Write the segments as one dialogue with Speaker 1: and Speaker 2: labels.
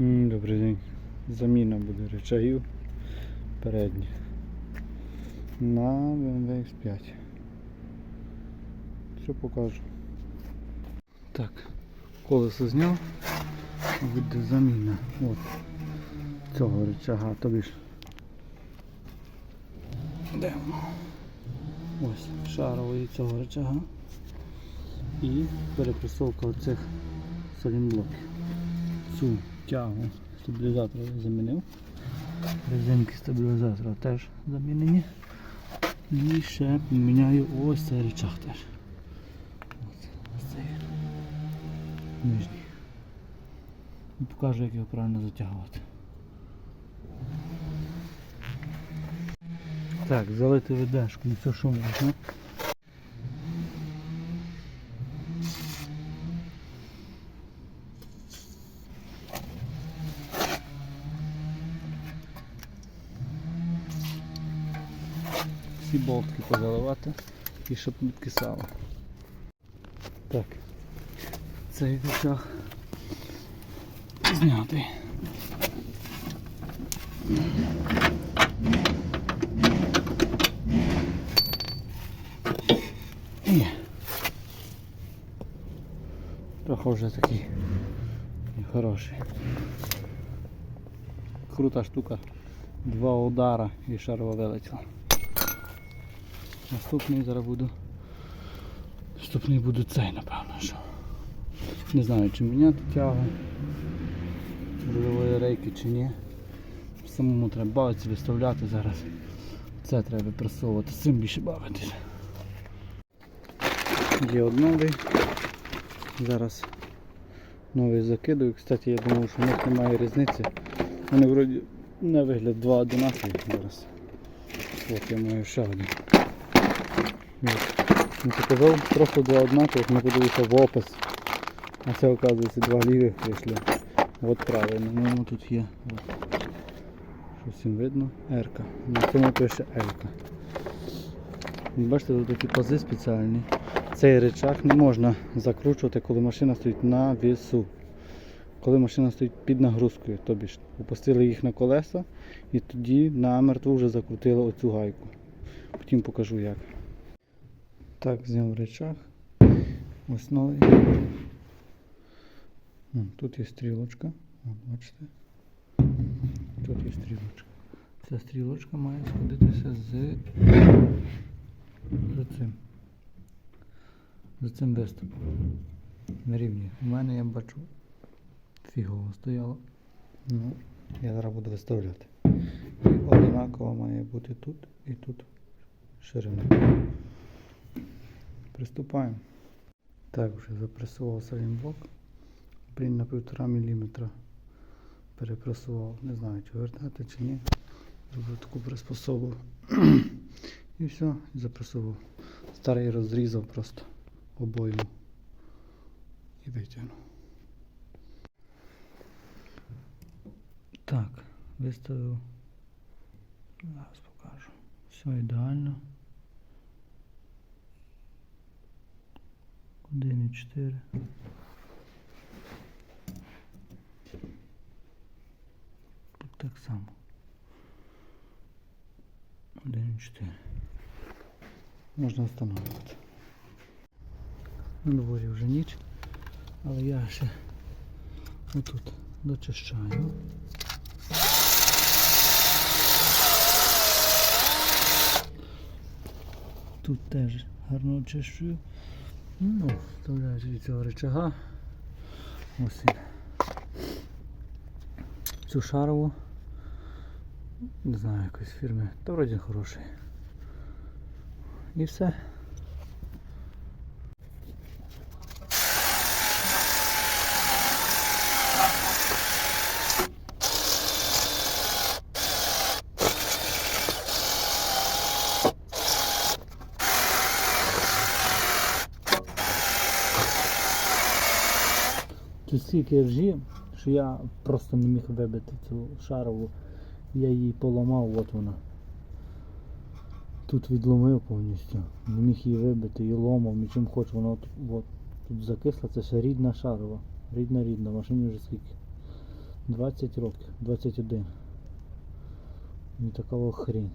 Speaker 1: Добрий день. Заміна буде речагів передніх на BMW X5. Що покажу. Так, колесо зняв, буде заміна. От цього речага, тобі ж. Де воно? Ось шарової цього речага. І перепресовка оцих солінблоків цю тягу стабілізатора замінив. Резинки стабілізатора теж замінені. І ще міняю ось цей рычаг теж. Ось, цей нижній. Покажу, як його правильно затягувати. Так, залити ведешку, і все всі болтки позаливати і щоб не підкисало. Так, цей рычаг знятий. І трохи вже такий хороший. Крута штука. Два удара і шарова вилетіла. Наступний зараз буду. Наступний буду цей, напевно, що. Не знаю, чи міняти тягу рульової рейки чи ні. Самому треба бавитися, виставляти зараз. Це треба просовувати, з цим більше бавитися. Є новий. Зараз новий закидую. Кстати, я думав, що в них немає різниці. Вони вроді на вигляд два одинакові зараз. От я маю ще один. Показав просто два однакових, не подивився в опис. А це оказується два лівих прийшли. От правильно, ну тут є. Що всім видно? Ерка. На цьому пише Елька. Бачите, тут такі пази спеціальні. Цей речах не можна закручувати, коли машина стоїть на вісу. Коли машина стоїть під нагрузкою, тобі ж опустили їх на колеса і тоді намертво вже закрутили оцю гайку. Потім покажу як. Так, зняв речах. Ось новий. Тут є стрілочка. О, бачите? Тут є стрілочка. Ця стрілочка має сходитися з, з цим. З цим виступом. На рівні. У мене я бачу фігово стояло. Ну, я зараз буду виставляти. І однаково має бути тут і тут ширина. Приступаємо. Так, вже запресував салінблок. Блін, на півтора міліметра перепресував. Не знаю, чи вертати чи ні. Зроблю таку приспособу. І все, і запресував. Старий розрізав просто обойму. І витягнув. Так, виставив. Зараз покажу. Все ідеально. 1,4. Тут так само. 1,4. Можна встановлювати. На дворі вже ніч, але я ще отут дочищаю. Тут теж гарно очищую. Ну, вставляю від цього рычага. Ось він. Цю шарову. Не знаю якоїсь фірми. Та вроді хороший. І все. Тут стільки ржі, що я просто не міг вибити цю шарову. Я її поламав, от вона. Тут відломив повністю. Не міг її вибити і ломав, нічим хоч, воно от, от, тут закисло, це ще рідна шарова. Рідна рідна, машині вже скільки. 20 років, 21. І така о хрінь.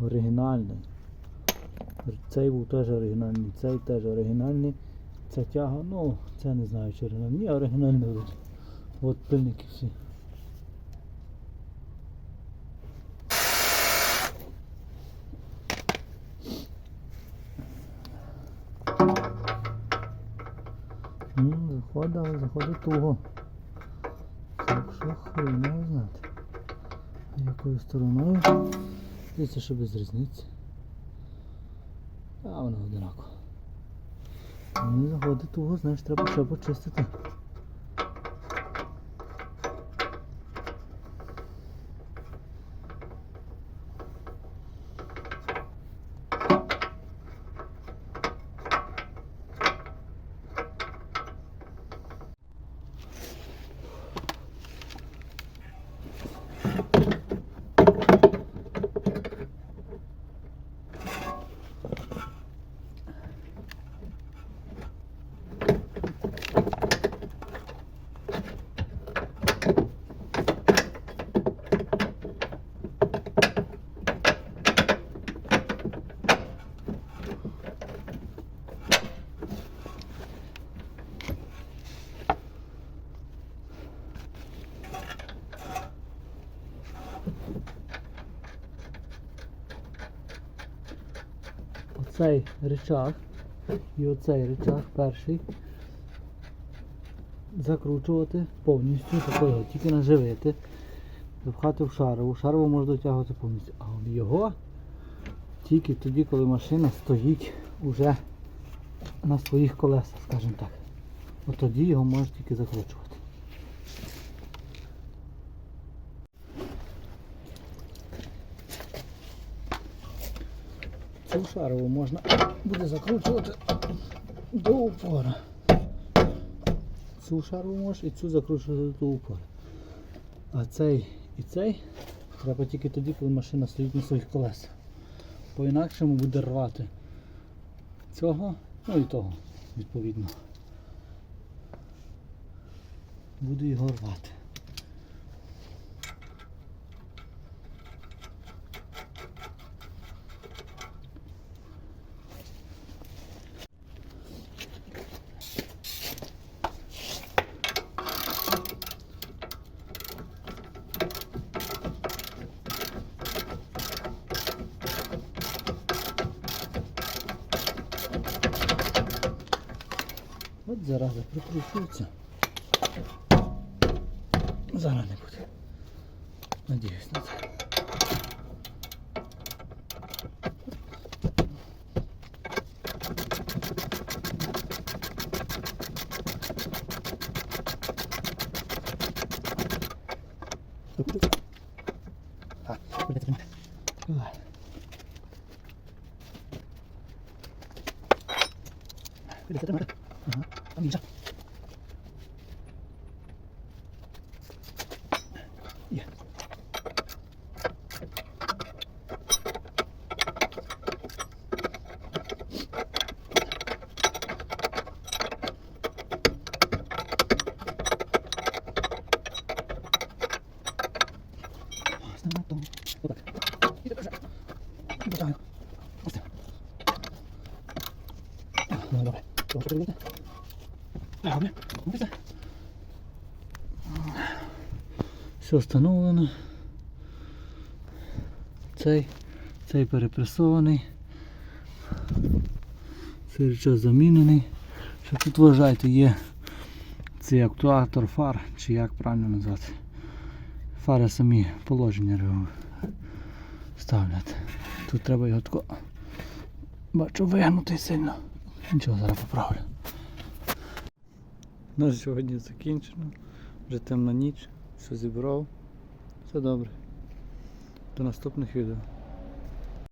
Speaker 1: Оригінальний. Цей був теж оригінальний, цей теж оригінальний. Ця тяга, ну, це не знаю, чи оригінальний. Ні, оригінальний вроді. От пильники всі. Ну, заходить, але заходить туго. Так що хрен його знати. Якою стороною? Дивіться, що без різниці. А воно одинаково. Не того, знаєш, треба ще Оцей рычаг і оцей рычаг перший закручувати повністю, такого тільки наживити, запхати в шарову. Шарову можна дотягувати повністю. А його тільки тоді, коли машина стоїть уже на своїх колесах, скажімо так. От тоді його можна тільки закручувати. Цю шарову можна буде закручувати до упора. Цю шарову можеш і цю закручувати до упора. А цей і цей треба тільки тоді, коли машина стоїть на своїх колесах. По-інакшому буде рвати цього, ну і того, відповідно. Буде його рвати. От зараза прикручується. Зараз не буде. Надіюсь на це. А, 당기자. 예. 아, 상동 호박. Все встановлено. Цей, цей перепресований. Цей речах замінений. Що тут вважайте є цей актуатор фар, чи як правильно назвати. Фари самі положення ставлять. Тут треба його тако бачу вигнути сильно. Нічого, зараз поправлю. На сьогодні закінчено. Вже темна ніч, все зібрав. Все добре. До наступних відео.